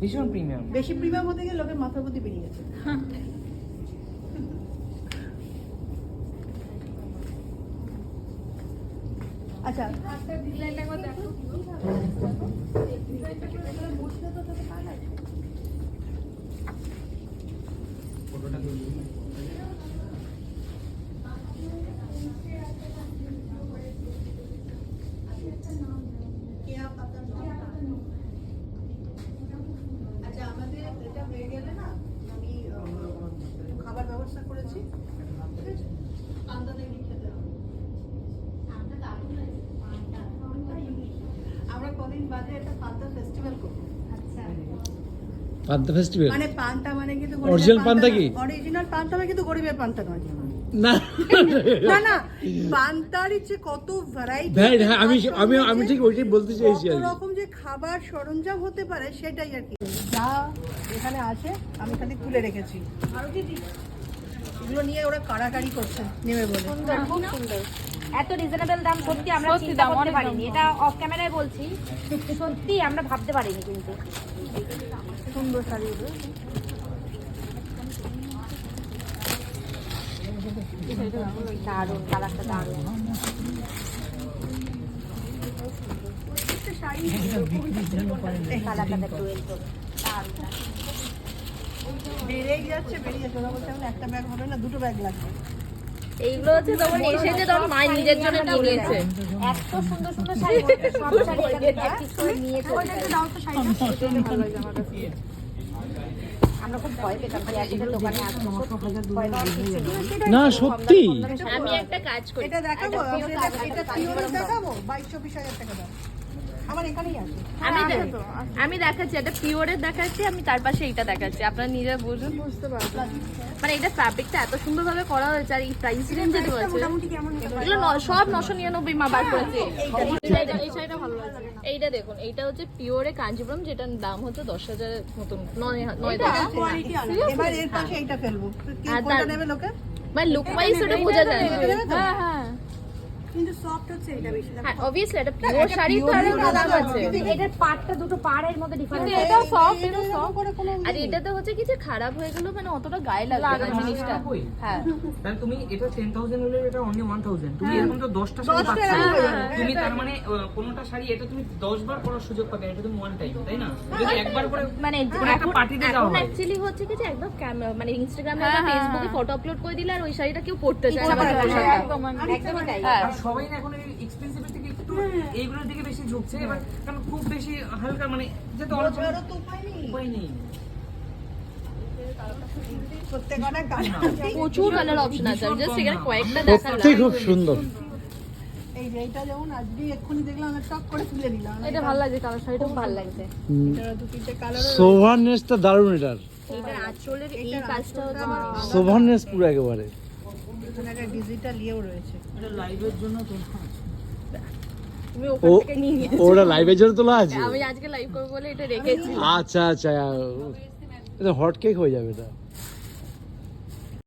ভীষণ প্রিমিয়াম বেশি প্রিমিয়াম হতে গেলে লোকের মাথার মধ্যে বেরিয়ে গেছে আচ্ছা। ব্যবস্থা করেছি। ঠিক আছে খেতে হবে। আমরা কদিন বাদে একটা পান্তা ফেস্টিভ্যাল করব। পান্তা ফেস্টিভ্যাল মানে পান্তা মানে কিন্তু Original পান্তা কি? অরিজিনাল পান্তা মানে কিন্তু গরিবের পান্তা নয় না। না না পান্তার ইচ্ছে কত ভ্যারাইটি হ্যাঁ আমি আমি আমি ঠিক ওইটাই বলতে চাইছি আর রকম যে খাবার সরঞ্জাম হতে পারে সেটাই আর কি। যা এখানে আছে আমি খালি তুলে রেখেছি। এগুলো নিয়ে ওরা কাড়াকাড়ি করছে নেবে বলে। সুন্দর খুব সুন্দর। এত রিজনেবল দাম সত্যি আমরা সত্যি চিন্তা দাম, করতে অনেক পারিনি। এটা অফ ক্যামেরায় বলছি। সত্যি আমরা ভাবতে পারিনি কিন্তু। সুন্দর শাড়িগুলো দারুণ কালারটা দারুণ। কালারটা দেখো দারুণ। বেড়েই যাচ্ছে বেরিয়ে যাচ্ছে। ওরা বলছে একটা ব্যাগ হবে না দুটো ব্যাগ লাগবে। এইগুলো হচ্ছে তোমার এসে তোমার মায়ের নিজের জন্য নিয়ে নিয়েছে। এত সুন্দর সুন্দর শাড়ি সব শাড়ি এখানে করে নিয়ে চলে যায়। আমরা খুব ভয় পেতাম যে একটা দোকানে আসব ভয় পাওয়ার কিছু নেই। না সত্যি। আমি একটা কাজ করি। এটা দেখাবো এটা- দেখাবো বাইশ চব্বিশ হাজার টাকা দাম আমার এখানেই আছে। আমি আমি দেখাচ্ছি একটা পিওরের দেখাচ্ছি আমি তার পাশে এইটা দেখাচ্ছি। আপনারা নিজে বুঝুন। বুঝতে পারব মানে এটা ফ্যাব্রিকটা এত সুন্দরভাবে করা হয়েছে আর এই প্রাইস রেঞ্জ যেটা পারে? এগুলো সব নশো নিরানব্বই মা বার করেছে। এইটা- এই শাড়িটা ভালো লাগছে। এইটা দেখুন এইটা হচ্ছে পিওরে কাঞ্জিপুরম যেটার দাম হচ্ছে দশ হাজারের মতন নয় নয় এবার এর পাশে এইটা ফেলব। আর কোনটা তার- নেবে লোকে? মানে লুক ওয়াইজ ওটা বোঝা যায়। হ্যাঁ হ্যাঁ। কিন্তু সফট হচ্ছে এটা বেশি হ্যাঁ অবভিয়াসলি এটা পিওর শাড়ি তো আরও দাম আছে এটার পাটটা দুটো পাড়ের মধ্যে ডিফারেন্স কিন্তু এটাও সফট এটা সফট করে কোনো আর এটাতে হচ্ছে কি যে খারাপ হয়ে গেল মানে অতটা গায়ে লাগবে না জিনিসটা। হ্যাঁ। তাহলে তুমি এটা টেন থাউজেন্ড হলে এটা অনলি ওয়ান থাউজেন্ড তুমি এরকম তো দশটা শাড়ি পাচ্ছ। এরকম হয়ে। তুমি তার মানে কোনোটা শাড়ি এটা তুমি দশ বার পরার সুযোগ পাবে এটা তুমি ওয়ান টাইম তাই না? যদি একবার করে মানে একটা পার্টিতে এখন হয়। অ্যাকচুয়ালি হচ্ছে কি যে একদম মানে ইনস্টাগ্রামে বা ফেসবুকে ফটো আপলোড করে দিলে আর ওই শাড়িটা কেউ পড়তে চায় না। পোশাকটা। একদমই তাই। হ্যাঁ। সবাই না এখন এক্সপেন্সিভ থেকে একটু এইগুলোর দিকে বেশি ঝুঁকছে এবার কারণ খুব বেশি হালকা মানে যেটা অল্প উপায় নেই। উপায় নেই। প্রত্যেকটা প্রচুর কালার অপশন আছে। আমি জাস্ট এখানে কয়েকটা দেখালাম। খুব সুন্দর। এই যে এটা যেমন আজকে এক্ষুনি দেখলাম আমি টক করে তুলে এটা ভালো লাগছে কালার শাড়িটা খুব ভালো লাগছে। এটা দু তিনটে কালার সোভারনেসটা দারুণ এটার। এইটার আঁচলের এই কাজটা হচ্ছে আমার সোভারনেস পুরো একেবারে। এখানে একটা ডিজিটাল ইয়েও রয়েছে। এটা লাইভের জন্য তো তুমি ও থেকে নিয়ে নিয়ে ওটা লাইভের জন্য তোলা আছে? আমি আজকে লাইভ করব বলে এটা রেখেছি। আচ্ছা আচ্ছা এটা হট কেক হয়ে যাবে এটা।